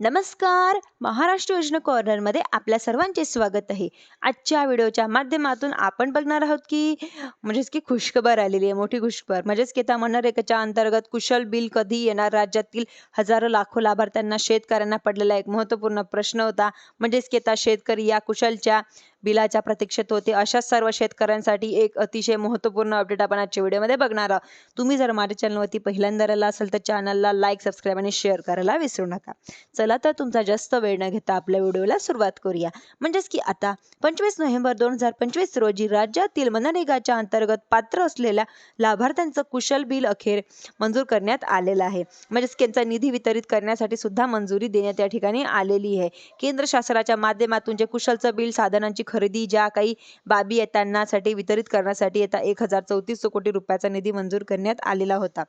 नमस्कार. महाराष्ट्र योजना कॉर्नरमध्ये आपल्या सर्वांचे स्वागत आहे. आजच्या व्हिडिओच्या माध्यमातून आपण बघणार आहोत की म्हणजेच की खुशखबर आलेली आहे मोठी खुशखबर. म्हणजेच की त्या मनरेगाच्या अंतर्गत कुशल बिल कधी येणार? राज्यातील हजारो लाखो लाभार्थ्यांना शेतकऱ्यांना पडलेला एक महत्त्वपूर्ण प्रश्न होता. म्हणजेच की आता शेतकरी या कुशलच्या बिलाच्या प्रतीक्षेत होते. अशा सर्व शेतकऱ्यांसाठी एक अतिशय महत्त्वपूर्ण अपडेट आपण आजच्या व्हिडिओमध्ये बघणार आहोत. तुम्ही जर माझ्या चॅनलवरती पहिल्यांदा आला असेल तर चॅनलला लाईक सबस्क्राईब आणि शेअर करायला विसरू नका. चला तर तुमचा जास्त वेळ न घेता आपल्या व्हिडिओला सुरुवात करूया. म्हणजेच की आता पंचवीस नोव्हेंबर दोन हजार पंचवीस रोजी राज्यातील मनरेगाच्या अंतर्गत पात्र असलेल्या लाभार्थ्यांचं कुशल बिल अखेर मंजूर करण्यात आलेलं आहे. म्हणजेच त्यांचा निधी वितरित करण्यासाठी सुद्धा मंजुरी देण्यात या ठिकाणी आलेली आहे. केंद्र शासनाच्या माध्यमातून जे कुशलचं बिल साधनांची खरेदी ज्या काही बाबी आहेत त्यांनासाठी वितरित करण्यासाठी येता एक हजार चौतीस कोटी रुपयाचा निधी मंजूर करण्यात आलेला होता.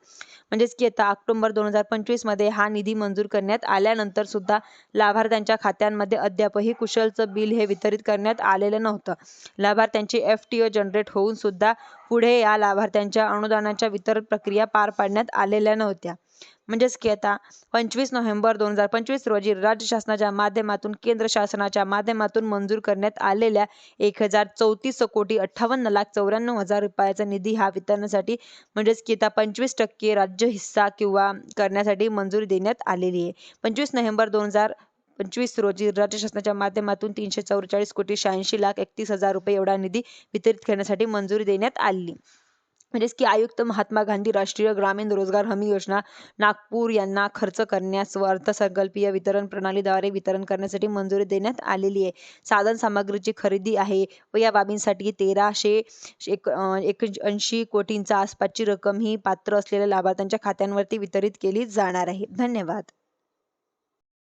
म्हणजेच की आता ऑक्टोबर दोन हजार पंचवीसमध्ये हा निधी मंजूर करण्यात आल्यानंतर सुद्धा लाभार्थ्यांच्या खात्यांमध्ये अद्यापही कुशलचं बिल हे वितरित करण्यात आलेलं नव्हतं. लाभार्थ्यांची एफ टी ओ जनरेट होऊन सुद्धा पुढे या लाभार्थ्यांच्या अनुदानाच्या वितरण प्रक्रिया पार पाडण्यात आलेल्या नव्हत्या. म्हणजेच की आता पंचवीस नोव्हेंबर दोन हजार पंचवीस रोजी राज्य शासनाच्या माध्यमातून केंद्र शासनाच्या माध्यमातून मंजूर करण्यात आलेल्या एक हजार चौतीस कोटी अठ्ठावन्न लाख चौऱ्याण्णव हजार रुपयाचा निधी हा वितरणासाठी म्हणजेच की आता पंचवीस टक्के राज्य हिस्सा किंवा करण्यासाठी मंजुरी देण्यात आलेली आहे. पंचवीस नोव्हेंबर दोन हजार पंचवीस रोजी राज्य शासनाच्या माध्यमातून तीनशे चौवेचाळीस कोटी शहाऐंशी लाख एकतीस हजार रुपये एवढा निधी वितरित करण्यासाठी मंजुरी देण्यात आली म्हणजेच की आयुक्त महात्मा गांधी राष्ट्रीय ग्रामीण रोजगार हमी योजना नागपूर यांना खर्च करण्यास व अर्थसंकल्पीय वितरण प्रणालीद्वारे वितरण करण्यासाठी मंजुरी देण्यात आलेली आहे. साधन सामग्रीची खरेदी आहे व या बाबींसाठी तेराशे एक एक ऐंशी कोटींचा आसपासची रक्कम ही पात्र असलेल्या लाभार्थ्यांच्या खात्यांवरती वितरित केली जाणार आहे. धन्यवाद.